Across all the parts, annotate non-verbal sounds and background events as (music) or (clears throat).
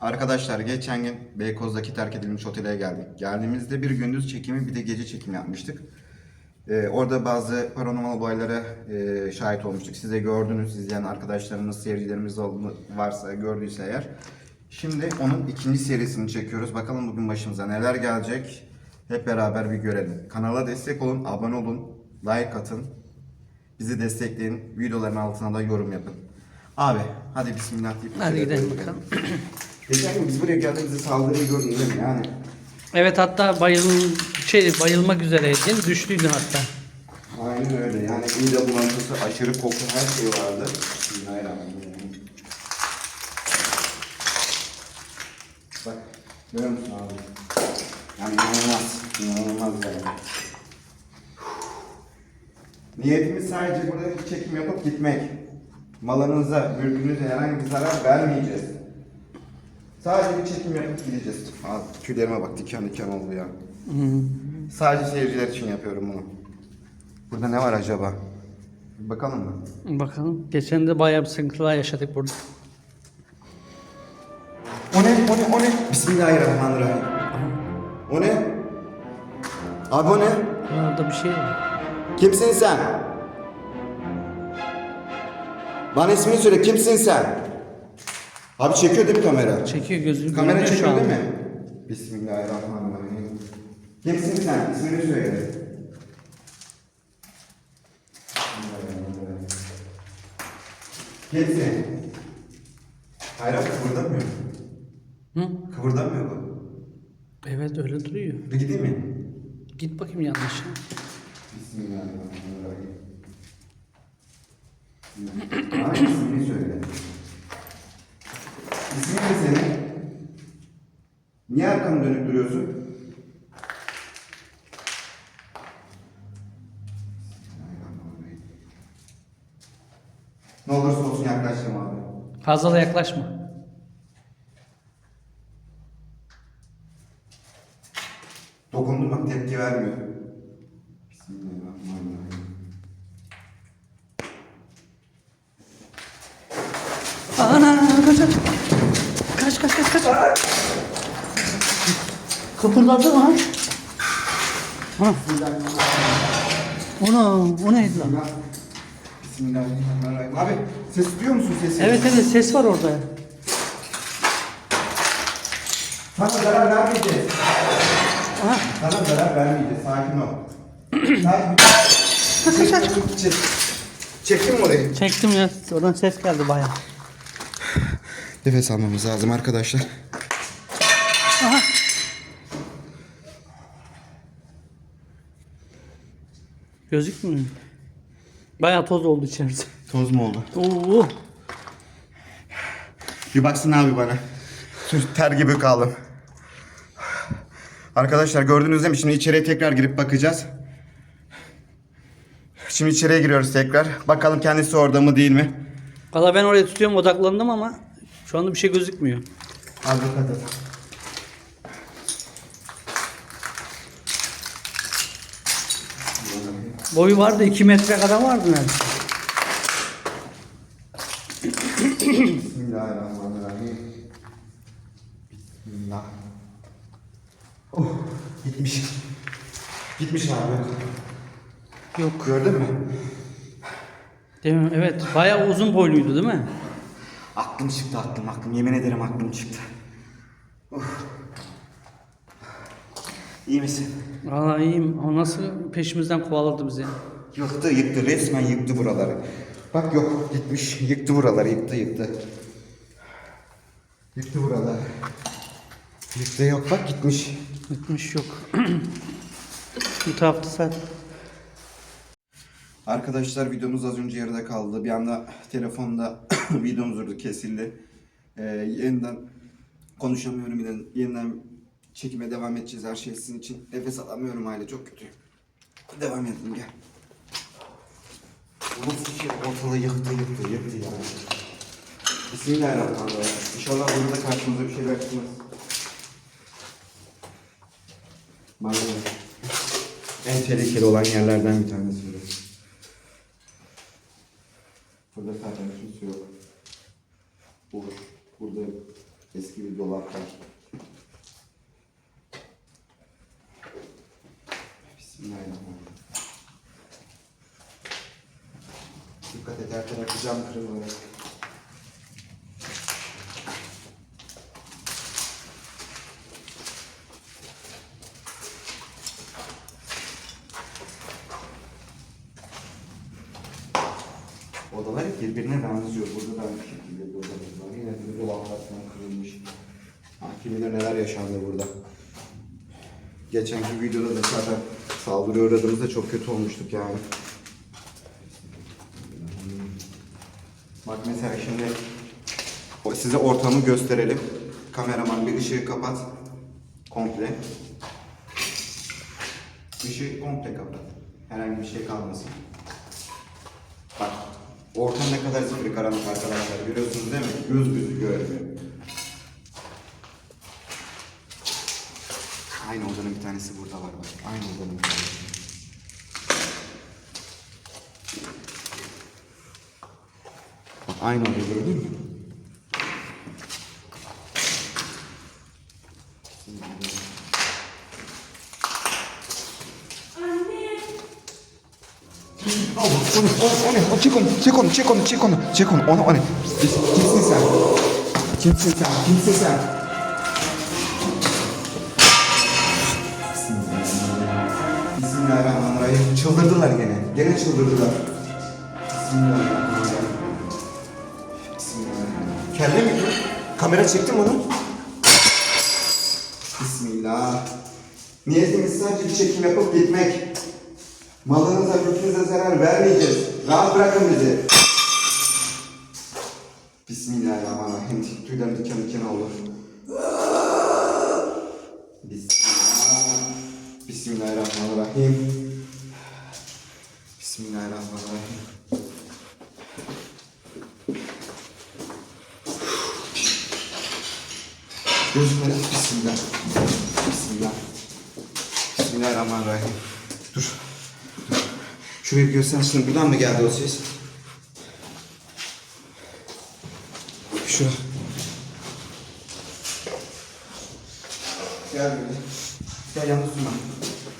Arkadaşlar geçen gün Beykoz'daki terk edilmiş otele geldik. Geldiğimizde bir gündüz çekimi bir de gece çekimi yapmıştık. Ee, orada bazı paranormal olaylara e, şahit olmuştuk. Siz de gördünüz, izleyen arkadaşlarımız, seyircilerimiz varsa gördüyse eğer. Şimdi onun ikinci serisini çekiyoruz. Bakalım bugün başımıza neler gelecek. Hep beraber bir görelim. Kanala destek olun, abone olun, like atın. Bizi destekleyin. Videoların altına da yorum yapın. Abi hadi bismillah deyip Hadi gidelim bakalım. (clears throat) Geçen gün biz buraya geldiğimizde saldırıyı gördün değil mi? Yani Evet hatta bayıl şey bayılmak üzereydin. Düştüydün hatta. aynen öyle. Yani mide bulantısı, aşırı koku her şey vardı. Bismillahirrahmanirrahim. Bak görüyor musun abi? Yani inanılmaz. İnanılmaz yani. Niyetimiz sadece burada bir çekim yapıp gitmek. Malınıza, mülkünüze herhangi bir zarar vermeyeceğiz. Sadece bir çekim yapıp gideceğiz. Abi tüylerime bak diken diken oldu ya. Sadece seyirciler için yapıyorum bunu. Burada ne var acaba? Bir bakalım mı? Bakalım. Geçen de bayağı bir sıkıntılar yaşadık burada. O ne? O ne? O ne? Bismillahirrahmanirrahim. O ne? Abi o ne? Orada bir şey var. Kimsin sen? Bana ismini söyle. Kimsin sen? Abi çekiyor değil mi kamera? Çekiyor gözü. Kamera görünüyor çekiyor değil mi? Bismillahirrahmanirrahim. Kimsin sen? İsmini söyle. Kimsin? Hayır abi kıvırdamıyor. Hı? Kıvırdamıyor bu. Evet öyle duruyor. Bir gideyim mi? Git bakayım yanlış. Bismillahirrahmanirrahim. İsmini söyle. Ne senin? Niye arkanı dönüp duruyorsun? Ne olursa olsun yaklaştım abi. Fazla da yaklaşma. Dokundum bak tepki vermiyor. Bismillahirrahmanirrahim. Ana kaç kaç. Kaç kaç. Kıpırdadı mı? Ha. Ona, o neydi lan? Bismillahirrahmanirrahim. Abi ses duyuyor musun sesi? Evet evet ses var orada. Sana zarar vermeyeceğiz. Aha. Sana zarar vermeyeceğiz. Sakin ol. Sakin. Çek. Çektin mi orayı? Çektim ya. Oradan ses geldi bayağı. Nefes almamız lazım arkadaşlar. Aha. Gözükmüyor. Bayağı toz oldu içerisi. Toz mu oldu? Oo. Bir baksın abi bana. Ter gibi kaldım. Arkadaşlar gördünüz değil mi? Şimdi içeriye tekrar girip bakacağız. Şimdi içeriye giriyoruz tekrar. Bakalım kendisi orada mı değil mi? Valla ben oraya tutuyorum odaklandım ama şu anda bir şey gözükmüyor. Dikkat et. Boyu vardı 2 metre kadar vardı neredeyse. Bismillahirrahmanirrahim. Bismillah. Oh, gitmiş. Gitmiş abi. Yok. Gördün mü? Değil mi? Evet. Bayağı uzun boyluydu değil mi? Aklım çıktı aklım aklım. Yemin ederim aklım çıktı. Of. İyi misin? Valla iyiyim. O nasıl peşimizden kovaladı bizi? Yıktı yıktı resmen yıktı buraları. Bak yok gitmiş yıktı buraları yıktı yıktı. Yıktı buraları. Yıktı yok bak gitmiş. Gitmiş yok. (clears throat) Bu tarafta sen. Arkadaşlar videomuz az önce yarıda kaldı. Bir anda telefonda (coughs) videomuz durdu kesildi. Ee, yeniden konuşamıyorum yeniden, yeniden çekime devam edeceğiz her şey sizin için. Nefes alamıyorum hala çok kötü. Devam edelim gel. Bu şey ortalığı yıktı yıktı yıktı ya. Bismillahirrahmanirrahim. İnşallah burada da karşımıza bir şeyler çıkmaz. Maalesef. En tehlikeli olan yerlerden bir tanesi burası. Burada zaten kimse yok. Olur. Burada yok. Eski bir dolaplar. Bismillahirrahmanirrahim. Dikkat et her tarafı cam kırılıyor. Odalar birbirine benziyor. Burada da aynı şekilde bir odamız var. Yine bir falan kırılmış. Kim bilir neler yaşandı burada. Geçenki videoda da zaten saldırıya uğradığımızda çok kötü olmuştuk yani. Bak mesela şimdi size ortamı gösterelim. Kameraman bir ışığı kapat. Komple. Işığı komple kapat. Herhangi bir şey kalmasın. Bak ortam ne kadar zifiri karanlık arkadaşlar görüyorsunuz değil mi? Göz gözü görmüyor. Aynı odanın bir tanesi burada var bak. Aynı odanın bir tanesi. Bak aynı odayı gördün mü? Allah, o ne, o, o ne, o çek onu, çek onu, çek onu, çek onu, çek onu, onu, o ne? Kimsin sen? Kimsin sen, kimsin sen? Bismillahirrahmanirrahim. Çıldırdılar gene, gene çıldırdılar. Bismillahirrahmanirrahim. Bismillahirrahmanirrahim. Kelle mi? Kamera çekti mi onu? Bismillah. Niyetimiz sadece bir çekim yapıp gitmek. Malınıza, mülkünüze zarar vermeyeceğiz. Rahat bırakın bizi. Bismillahirrahmanirrahim. Tüylerim diken diken oldu. Bismillah. Bismillahirrahmanirrahim. Bismillahirrahmanirrahim. Gözüme Bismillah. Bismillah. Bismillahirrahmanirrahim. Dur. Dur. Şurayı bir göster şimdi. Buradan mı geldi o ses? Şu. Gel böyle. Gel yalnız durma.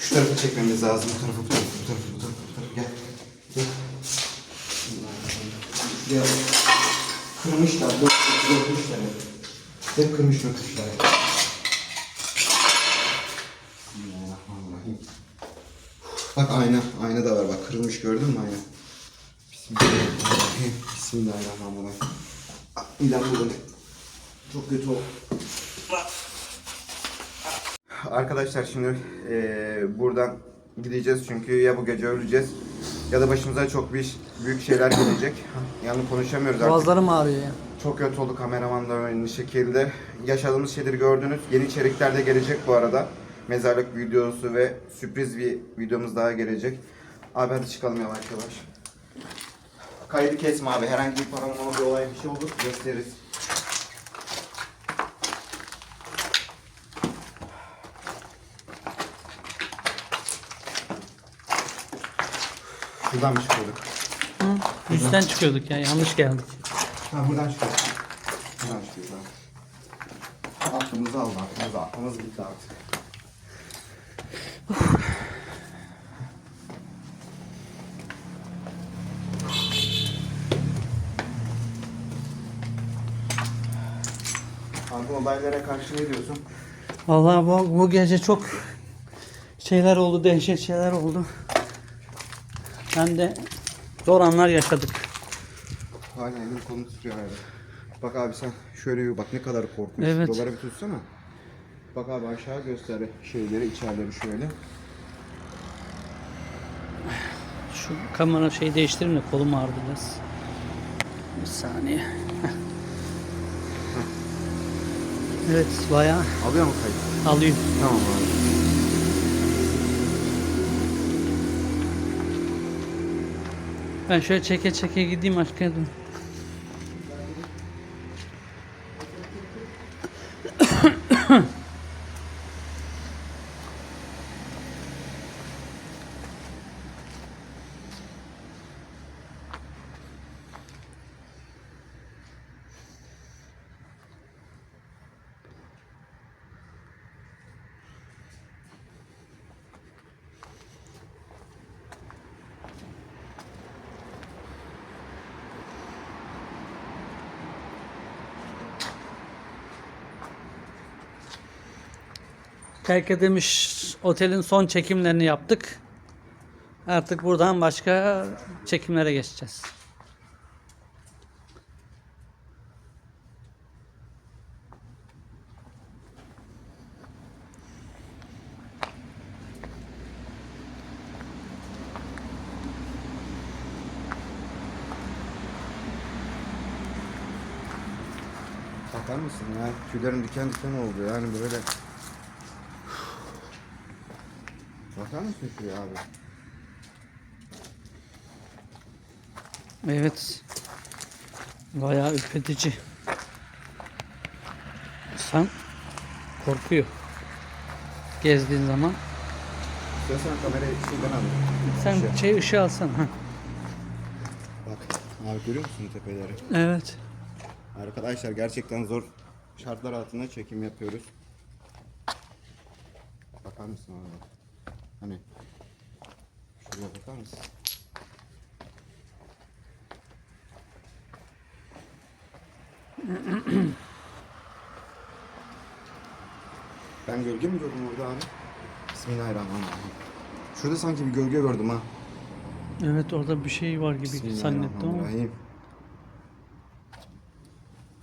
Şu tarafı çekmemiz lazım. Bu tarafı, bu tarafı, bu tarafı, bu tarafı, bu tarafı. Gel. Gel. Bak. Kırmışlar. Dört, dörtmüşler. Hep kırmış dökmüşler. Bismillahirrahmanirrahim. Bak ayna, ayna da var bak kırılmış gördün mü ayna? Bismillahirrahmanirrahim. Bismillahirrahmanirrahim. Ah, midem bulanıyor. Çok kötü oldu. Arkadaşlar şimdi eee, buradan gideceğiz çünkü ya bu gece öleceğiz ya da başımıza çok büyük, büyük şeyler gelecek. Yani konuşamıyoruz artık. Boğazlarım ağrıyor ya. Çok kötü oldu kameraman da aynı şekilde. Yaşadığımız şeyleri gördünüz. Yeni içerikler de gelecek bu arada. Mezarlık videosu ve sürpriz bir videomuz daha gelecek. Abi hadi çıkalım yavaş yavaş. Kaydı kesme abi. Herhangi bir paranormal bir olay bir şey olur gösteririz. Şuradan mı çıkıyorduk? Hı? Üstten çıkıyorduk ya yanlış geldik. Ha buradan çıkıyor. Buradan çıkıyor. Tamam. Aklımızı aldı aklımızı. Aklımız gitti artık. Abi olaylara karşı ne diyorsun? Vallahi bu, bu gece çok şeyler oldu, dehşet şeyler oldu. Ben de zor anlar yaşadık. Hala elim kolum tutuyor hala. Bak abi sen şöyle bir bak ne kadar korkunç. Evet. Doları bir tutsana. Bak abi aşağı göster şeyleri içerileri şöyle. Şu kamera şey değiştireyim de kolum ağrıdı biraz. Bir saniye. Evet bayağı Alıyor mu kayıt? alıyor. Tamam abi. Ben şöyle çeke çeke gideyim aşkına. Terk edilmiş otelin son çekimlerini yaptık. Artık buradan başka çekimlere geçeceğiz. Bakar mısın ya? Tüylerim diken diken oldu yani böyle. Bakar mısın şuraya abi? Evet. Bayağı ürpetici. İnsan korkuyor. Gezdiğin zaman. İstersen kamerayı şuradan al. Sen şey ışığı alsana. Ha. Bak abi görüyor musun tepeleri? Evet. Arkadaşlar gerçekten zor şartlar altında çekim yapıyoruz. Bakar mısın abi? Hani şuraya bakar mısın? ben gölge mi gördüm orada abi? Bismillahirrahmanirrahim. Şurada sanki bir gölge gördüm ha. Evet orada bir şey var gibi zannettim ama. Bismillahirrahmanirrahim.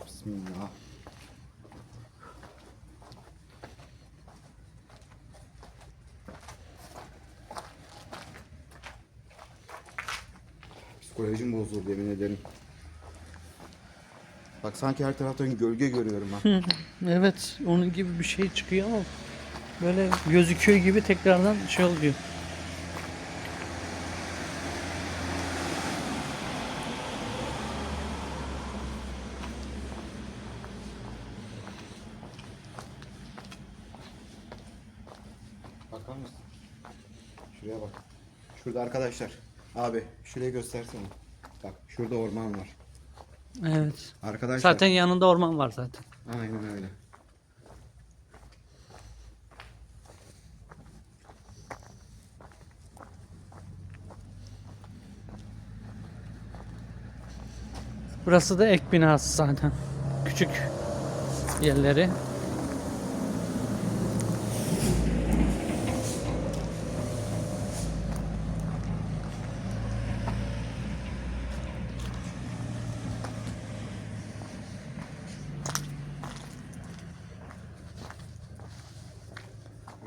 Bismillah. Psikolojim bozuldu yemin ederim. Bak sanki her taraftan gölge görüyorum ha. Evet onun gibi bir şey çıkıyor ama böyle gözüküyor gibi tekrardan şey oluyor. Bakar mısın? Şuraya bak. Şurada arkadaşlar. Abi şuraya göstersene. Bak şurada orman var. Evet. Arkadaşlar. Zaten yanında orman var zaten. Aynen öyle. Burası da ek binası zaten. Küçük yerleri.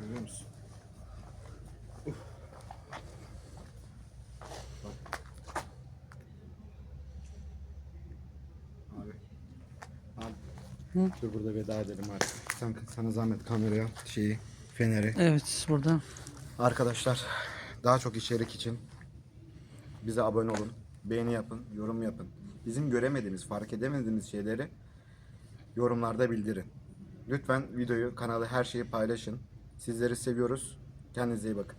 Görüyor musun? Uf. Bak. Abi. Abi. Dur burada veda edelim artık. Sen, sana zahmet kameraya şeyi, feneri. Evet burada. Arkadaşlar daha çok içerik için bize abone olun. Beğeni yapın, yorum yapın. Bizim göremediğimiz, fark edemediğimiz şeyleri yorumlarda bildirin. Lütfen videoyu, kanalı, her şeyi paylaşın. Sizleri seviyoruz. Kendinize iyi bakın.